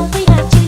we we have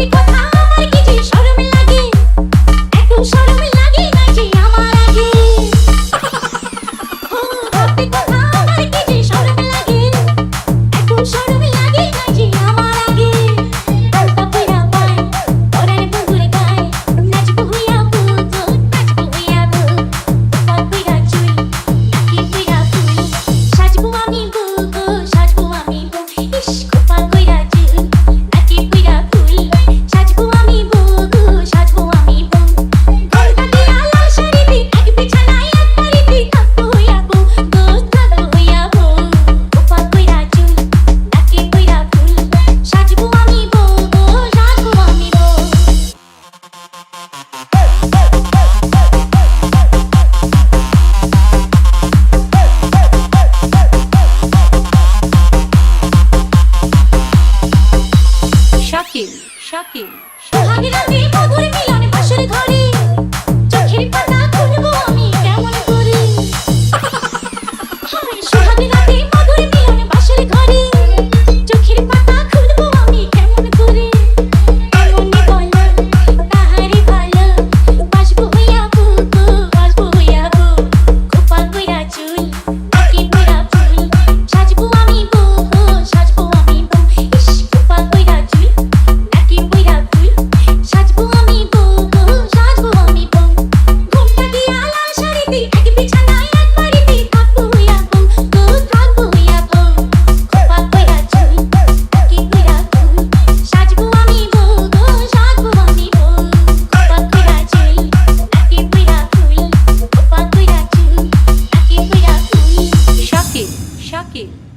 你滚！শাকিল। Shakil দিয়ে মধুর মিলন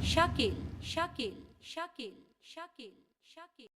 শাকিল শাকিল শাকিল শাকিল শাকিল